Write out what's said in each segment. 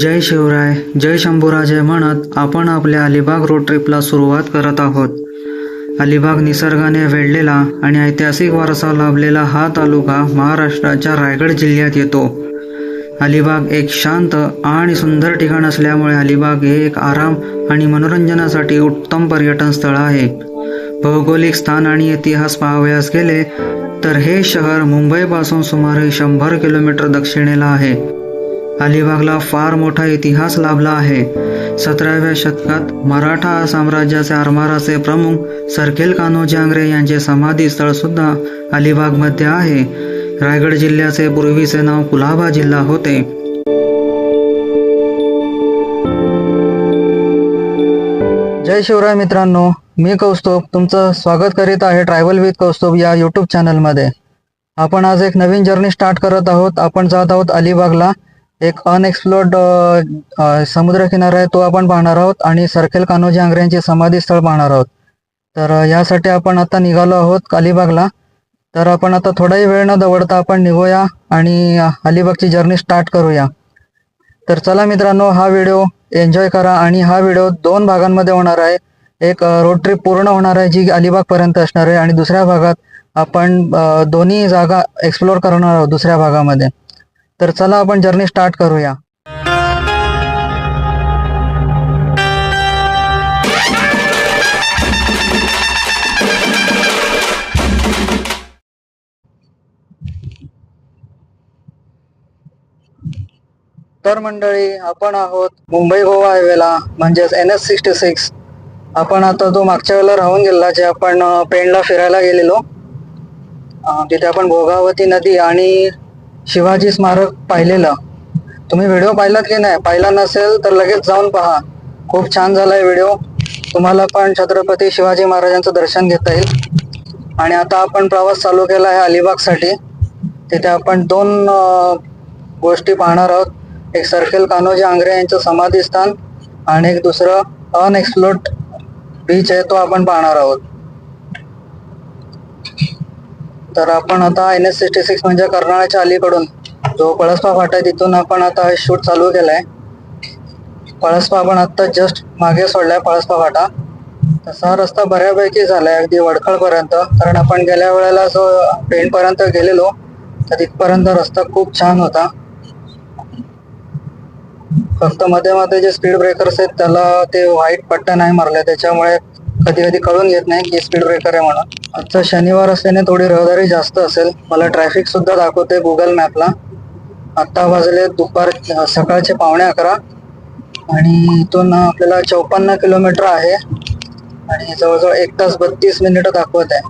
जय शिवराय जय शंभूराजे म्हणत आपण आपल्या अलिबाग रोड ट्रिपला सुरुवात करत आहोत. अलिबाग निसर्गाने वेढलेला आणि ऐतिहासिक वारसा लाभलेला हा तालुका महाराष्ट्राच्या रायगड जिल्ह्यात येतो. अलिबाग एक शांत आणि सुंदर ठिकाण असल्यामुळे अलिबाग हे एक आराम आणि मनोरंजनासाठी उत्तम पर्यटन स्थळ आहे. भौगोलिक स्थान आणि इतिहास पाहावयास गेले तर हे शहर मुंबईपासून सुमारे शंभर किलोमीटर दक्षिणेला आहे. अलिबागला फार मोठा इतिहास लाभला आहे. सतराव्या शतकात मराठा साम्राज्याचे आरमाराचे प्रमुख सरखेल कान्होजी आंग्रे यांचे समाधी स्थळ सुद्धा अलिबागमध्ये आहे. रायगड जिल्ह्याचे पूर्वीचे नाव कुलाबा जिल्हा होते. जय शिवराय मित्रांनो मी कौस्तुभ तुमचं स्वागत करीत आहे ट्रॅव्हल विथ कौस्तुभ या यूट्यूब चॅनलमध्ये आपण आज एक नवीन जर्नी स्टार्ट करत आहोत. आपण जात आहोत अलिबागला. एक अनएक्सप्लोर्ड समुद्रकिनारा आहे तो आपण पाहणार आहोत आणि सरखेल कान्होजी आंग्र्यांचे समाधी स्थळ पाहणार आहोत. तर यासाठी आपण आता निघालो आहोत अलिबागला तर आपण आता थोडाही वेळ न दवडता आपण निघूया आणि अलिबागची जर्नी स्टार्ट करूया. तर चला मित्रांनो हा व्हिडिओ एन्जॉय करा आणि हा व्हिडिओ दोन भागांमध्ये होणार आहे. एक रोड ट्रिप पूर्ण होणार आहे जी अलिबाग पर्यंत असणार आहे आणि दुसऱ्या भागात आपण दोन्ही जागा एक्सप्लोर करणार आहोत दुसऱ्या भागामध्ये. तर चला आपण जर्नी स्टार्ट करूया. तर मंडळी आपण आहोत मुंबई गोवा हायवेला म्हणजेच एन एस सिक्स्टी सिक्स. आपण आता तो मागच्या वेळेला राहून गेला जे आपण अं, पेणला फिरायला गेलेलो तिथे आपण भोगावती नदी आणि शिवाजी स्मारक पाहिलेलं. तुम्ही व्हिडिओ पाहिलात की नाही? पाहिला नसेल तर लगेच जाऊन पहा. खूप छान झालाय व्हिडिओ. तुम्हाला पण छत्रपती शिवाजी महाराजांचं दर्शन घेता येईल. आणि आता आपण प्रवास चालू केला आहे अलिबागसाठी. तिथे आपण दोन गोष्टी पाहणार आहोत. एक सर्किल कान्होजी आंग्रे यांचं समाधी स्थान आणि एक दुसरं अनएक्सप्लोर्ड बीच आहे तो आपण पाहणार आहोत. तर आपण आता एन एस सिक्स्टी सिक्स म्हणजे कर्नाळ्याच्या अलीकडून जो पळसपा फाटा आहे तिथून आपण आता शूट चालू केलाय. पळसपा आपण आता जस्ट मागे सोडलाय पळसपा फाटा. तसा रस्ता बऱ्यापैकी झालाय अगदी वडखळपर्यंत. कारण आपण गेल्या वेळेला जो पेणपर्यंत गेलेलो तर तिथपर्यंत रस्ता खूप छान होता. फक्त मध्ये मध्ये जे स्पीड ब्रेकर्स आहेत त्याला ते व्हाईट पट्ट्या नाही मारले. त्याच्यामुळे कधी कधी कळून घेत नाही की स्पीड ब्रेकर आहे म्हणून. आजचा शनिवार असल्याने थोडी रहदारी जास्त असेल. मला ट्रॅफिक सुद्धा दाखवते गुगल मॅपला आत्ता वाजले दुपार सकाळचे पावणे अकरा. आणि इथून आपल्याला चौपन्न किलोमीटर आहे. आणि जवळजवळ एक तास बत्तीस मिनिटं दाखवत आहे.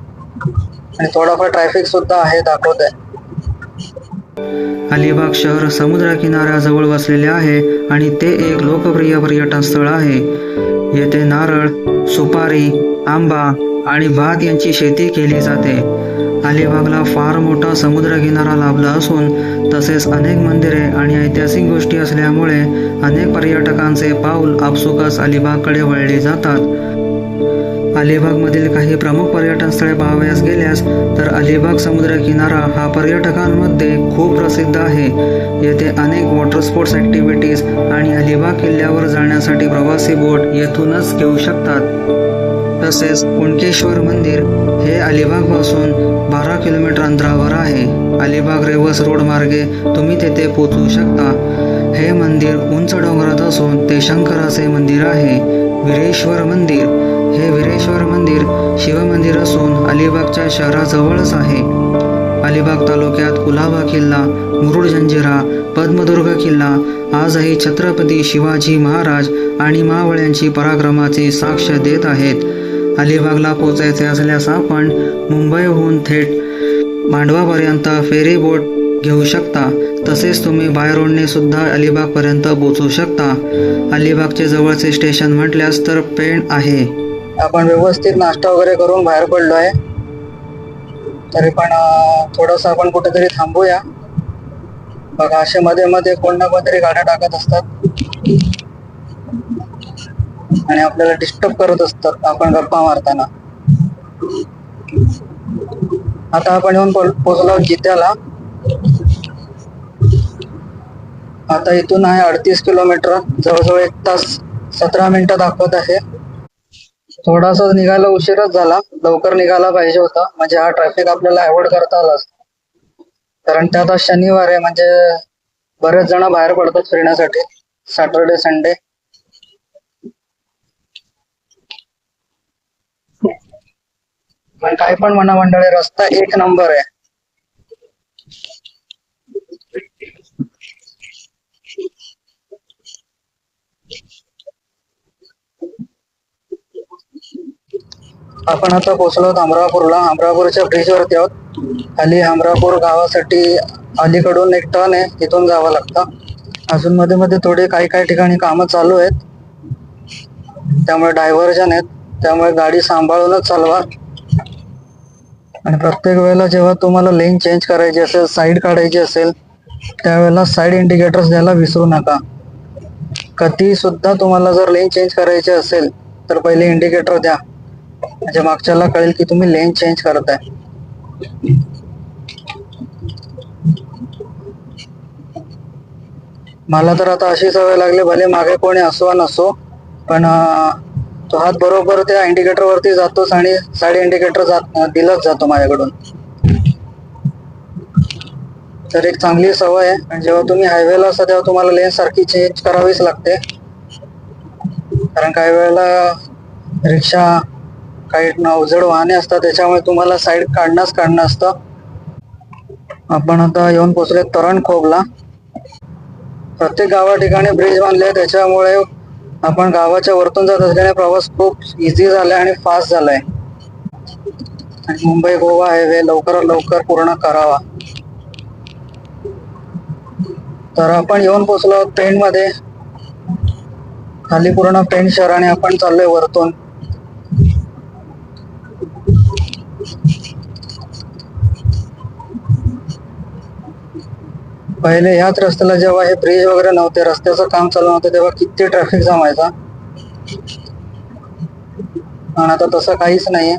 आणि थोडाफार ट्रॅफिक सुद्धा आहे दाखवत आहे. अलिबाग शहर समुद्रकिनाऱ्याजवळ वसलेले आहे आणि ते एक लोकप्रिय पर्यटन स्थळ आहे. येथे नारळ सुपारी आंबा आणि भात यांची शेती केली जाते. अलिबागला फार मोठा समुद्र किनारा लाभला असून तसेच अनेक मंदिरे आणि ऐतिहासिक गोष्टी असल्यामुळे अनेक पर्यटकांचे पाऊल आपसुकच अलिबागकडे वळले जातात. अलिबागमधील काही प्रमुख पर्यटन स्थळे पाहावयास गेल्यास तर अलिबाग समुद्र किनारा हा पर्यटकांमध्ये खूप प्रसिद्ध आहे. येथे अनेक वॉटर स्पोर्ट्स ॲक्टिव्हिटीज आणि अलिबाग किल्ल्यावर जाण्यासाठी प्रवासी बोट येथूनच घेऊ शकतात. तसेच कुणकेश्वर मंदिर हे अलिबागपासून बारा किलोमीटर अंतरावर आहे. अलिबाग रेवस रोड मार्गे तुम्ही तेथे पोचू शकता. हे मंदिर उंच डोंगरात असून ते शंकराचे मंदिर आहे. विरेश्वर मंदिर हे विरेश्वर मंदिर शिवमंदिर असून अलिबागच्या शहराजवळच आहे. अलिबाग तालुक्यात कुलाबा किल्ला मुरुड जंजिरा पद्मदुर्ग किल्ला आजही छत्रपती शिवाजी महाराज आणि मावळ्यांची पराक्रमाची साक्ष देत आहेत. अलिबागला पोचायचे असल्यास आपण मुंबईहून थेट मांडवापर्यंत फेरी बोट घेऊ शकता. तसेच तुम्ही बाय रोडने सुद्धा अलिबागपर्यंत पोचू शकता. अलिबागचे जवळचे स्टेशन म्हटल्यास तर पेण आहे. आपण व्यवस्थित नाश्ता वगैरे करून बाहेर पडलो आहे. तरी पण थोडस आपण कुठेतरी थांबूया. बघा असे मध्ये मध्ये कोण ना कोणतरी गाड्या टाकत असतात. आणि आपल्याला डिस्टर्ब करत असतात आपण गप्पा मारताना. आता आपण येऊन पोचलो पोहोचलो जित्याला. आता इथून आहे अडतीस किलोमीटर जवळजवळ एक तास सतरा मिनिटं दाखवत आहे. थोडासा निघायला उशीरच झाला. लवकर निघाला पाहिजे होता. म्हणजे हा ट्रॅफिक आपल्याला अवॉइड करता आला कारण त्यात आता शनिवार आहे. म्हणजे बरेच जण बाहेर पडतात फिरण्यासाठी. सॅटरडे संडे पण काय पण म्हणा मंडळी रस्ता एक नंबर आहे. आपण आता पोहोचलो आहोत अमरापूरला. अमरापूरच्या ब्रिज वरती आहोत. खाली अमरापूर गावासाठी अलीकडून एक टर्न आहे. तिथून जावं लागतं. अजून मध्ये मध्ये थोडे काही काही ठिकाणी कामं चालू आहेत. त्यामुळे डायव्हर्जन आहेत. त्यामुळे गाडी सांभाळूनच चालवा. आणि प्रत्येक वेळेला जेव्हा तुम्हाला लेन चेंज करायची असेल साईड काढायची असेल त्यावेळेला साईड इंडिकेटर्स द्यायला विसरू नका. कधी सुद्धा तुम्हाला जर लेन चेंज करायची असेल तर पहिले इंडिकेटर द्या. म्हणजे मागच्याला कळेल की तुम्ही लेन चेंज करताय. मला तर आता अशी सवय लागली भले मागे कोणी असो नसो पण तो हात बरोबर त्या इंडिकेटर वरती जातोच आणि साईड इंडिकेटर जात दिलाच जातो माझ्याकडून. तर एक चांगली सवय आहे आणि जेव्हा तुम्ही हायवेला असता तेव्हा तुम्हाला लेन सारखी चेंज करावीच लागते. कारण काही वेळेला रिक्षा काही अवजड वाहने असतात त्याच्यामुळे तुम्हाला साईड काढणंच काढणं असतं. आपण आता येऊन पोचले तरण खोबला प्रत्येक गावा ठिकाणी ब्रिज बांधले त्याच्यामुळे आपण गावाच्या वरतून जात असल्याने प्रवास खूप इझी झालाय आणि फास्ट झालाय. आणि मुंबई गोवा हायवे लवकरात लवकर पूर्ण करावा. तर आपण येऊन पोचलो आहोत मध्ये. खाली पूर्ण पेंट शहराने आपण चाललोय वरतून. पहिले ह्याच रस्त्याला जेव्हा हे ब्रिज वगैरे नव्हते रस्त्याचं काम चालू नव्हतं तेव्हा किती ट्रॅफिक जाम आणि आता तसं काहीच नाहीये.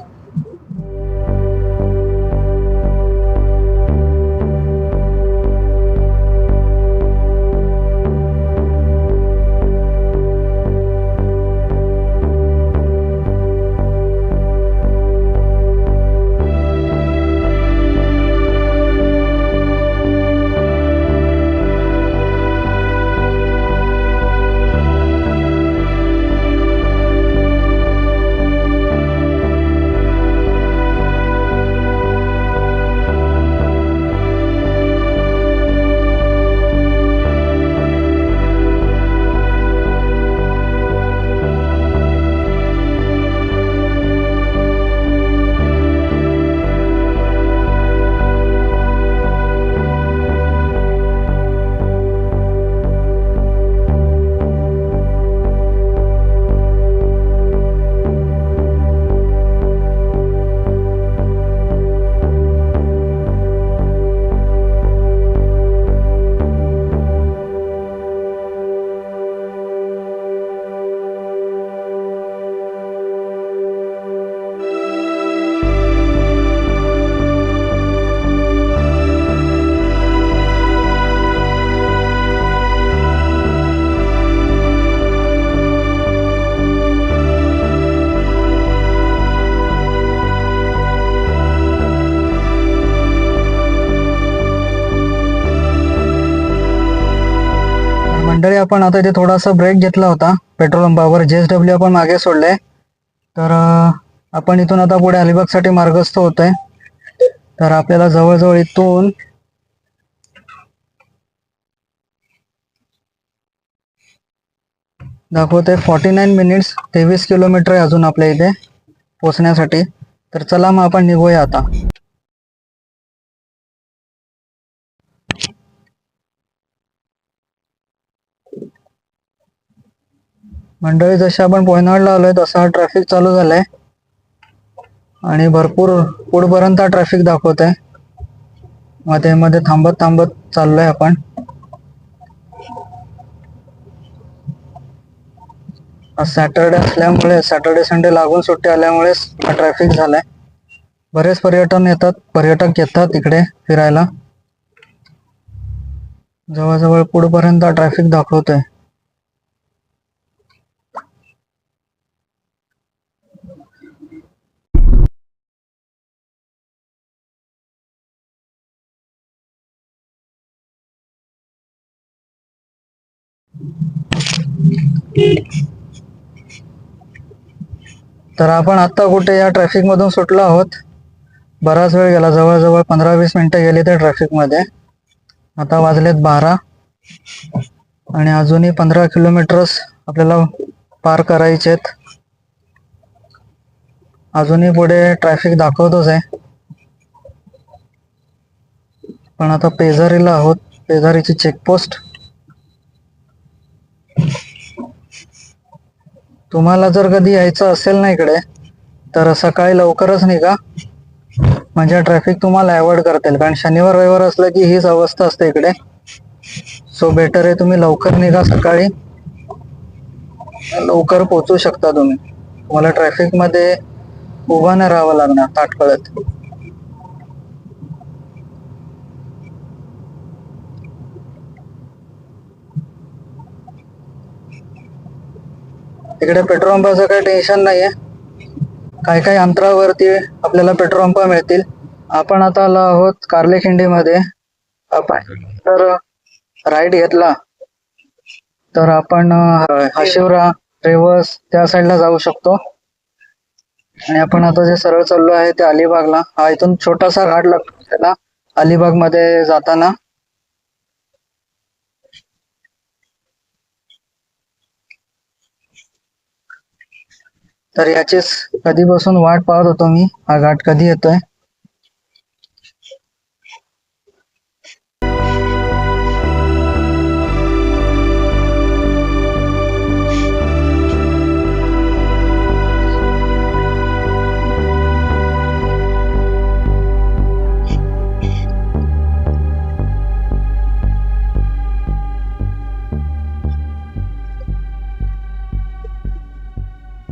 मंडळी आपण आता इथे थोडासा ब्रेक घेतला होता. पेट्रोल पंपावर जे एस डब्ल्यू आपण मागे सोडले. तर आपण इथून आता पुढे अलिबागसाठी मार्गस्थ होत आहे तर आपल्याला जवळजवळ इथून दाखवते फॉर्टी नाईन मिनिट्स तेवीस किलोमीटर आहे अजून आपल्या इथे पोचण्यासाठी तर चला मग आपण निघूया आता. मंडळी जशी आपण पोयनाडला आलोय तसा ट्रॅफिक चालू झालाय. आणि भरपूर पुढपर्यंत ट्रॅफिक दाखवत आहे मध्ये मध्ये थांबत थांबत चाललोय आपण. सॅटरडे असल्यामुळे सॅटरडे संडे लागून सुट्टी आल्यामुळे हा ट्रॅफिक झालाय. बरेच पर्यटन येतात पर्यटक येतात इकडे फिरायला. जवळजवळ पुढपर्यंत ट्रॅफिक दाखवतोय. तर आपण आता कुठे या ट्रॅफिक मधून सुटलो आहोत. बराच वेळ गेला जवळजवळ पंधरा वीस मिनिटं गेली त्या ट्रॅफिकमध्ये. आता वाजलेत बारा. आणि अजूनही पंधरा किलोमीटर्स आपल्याला पार करायचे आहेत. अजूनही पुढे ट्रॅफिक दाखवतोच आहे. पण आता पेजारीला आहोत पेजारीची चेकपोस्ट तुम्हाला जर कधी यायचं असेल ना इकडे तर सकाळी लवकरच निघा. म्हणजे ट्रॅफिक तुम्हाला अवॉइड करता येईल कारण शनिवार रविवार असलं की हीच अवस्था असते इकडे. सो बेटर आहे तुम्ही लवकर निघा सकाळी. लवकर पोहोचू शकता तुम्ही. तुम्हाला ट्रॅफिकमध्ये उभा नाही राहावं लागणार ताटकळत. इकडे पेट्रोल पंपाचं काही टेन्शन नाहीये. काही काही अंतरावरती आपल्याला पेट्रोल पंप मिळतील. आपण आता आलो आहोत कारलेखिंडीमध्ये. आपण तर राईट घेतला. तर आपण हाशिवरा रेवस त्या साईडला जाऊ शकतो. आणि आपण आता जे सरळ चाललो आहे ते अलिबागला. हा इथून छोटासा घाट लागतो त्याला अलिबागमध्ये जाताना. तर याचीच कधीपासून वाट पाहत होतो मी. हा घाट कधी येतोय?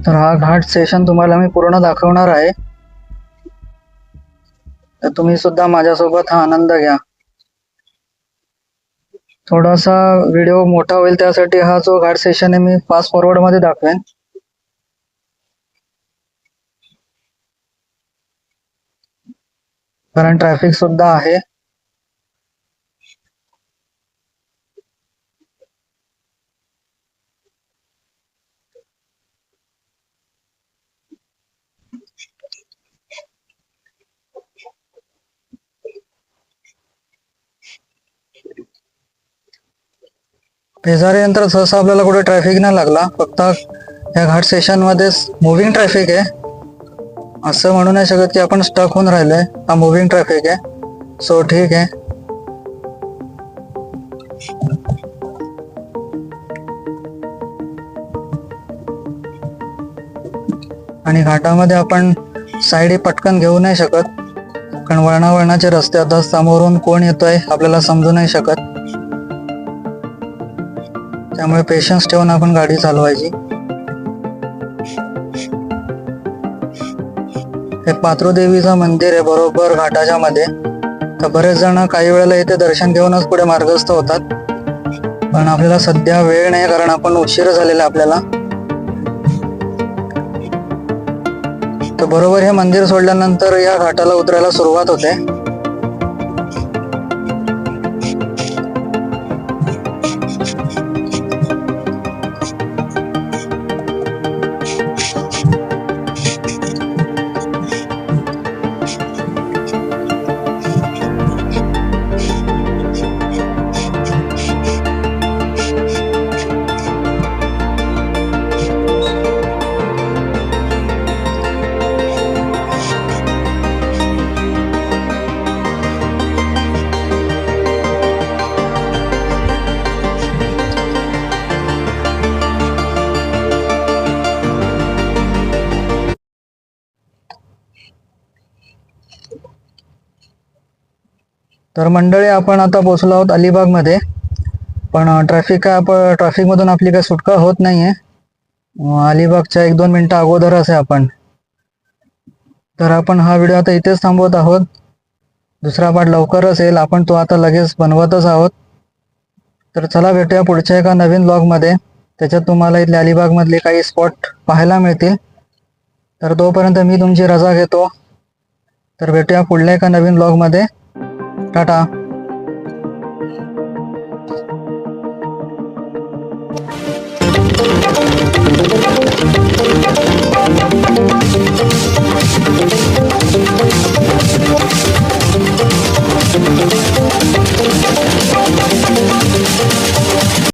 तर हा घाट सेशन तुम्हाला मी पूर्ण दाखवणार आहे. तर तुम्ही सुद्धा माझ्यासोबत हा आनंद घ्या. थोडासा व्हिडिओ मोठा होईल त्यासाठी हा जो घाट सेशन आहे मी फास्ट फॉरवर्डमध्ये दाखवेन. कारण ट्रॅफिक सुद्धा आहे. पेजारी यंत्र सहसा आपल्याला कुठे ट्रॅफिक नाही लागला. फक्त या घाट सेशन मुव्हिंग ट्रॅफिक आहे. असं म्हणू नाही शकत की आपण स्टक होऊन राहिलोय. हा मुव्हिंग ट्रॅफिक आहे. सो ठीक आहे. आणि घाटामध्ये आपण साईड पटकन घेऊ नाही शकत. कारण वळणावळणाचे रस्ते आता समोरून कोण येतोय आपल्याला समजू नाही शकत. त्यामुळे पेशन्स ठेवून आपण गाडी चालवायची. हे पात्रोदेवीचं मंदिर आहे बरोबर घाटाच्या मध्ये. तर बरेच जण काही वेळेला इथे दर्शन घेऊनच पुढे मार्गस्थ होतात. पण आपल्याला सध्या वेळ नाही कारण आपण उशीर झालेला आपल्याला. तर बरोबर हे मंदिर सोडल्यानंतर या घाटाला उतरायला सुरुवात होते. तर मंडळी आपण आता पोहोचलो आहोत अलिबागमध्ये. पण ट्रॅफिक काय आपण ट्रॅफिकमधून आपली काही सुटका होत नाही आहे अलिबागच्या एक दोन मिनिटं अगोदरच आहे आपण. तर आपण हा व्हिडिओ आता इथेच थांबवत आहोत. दुसरा पाठ लवकरच येईल. आपण तो आता लगेच बनवतच आहोत. तर चला भेटूया पुढच्या एका नवीन ब्लॉगमध्ये त्याच्यात तुम्हाला इथल्या अलिबागमधले काही स्पॉट पाहायला मिळतील. तर तोपर्यंत मी तुमची रजा घेतो. तर भेटूया पुढल्या एका नवीन ब्लॉगमध्ये টাটা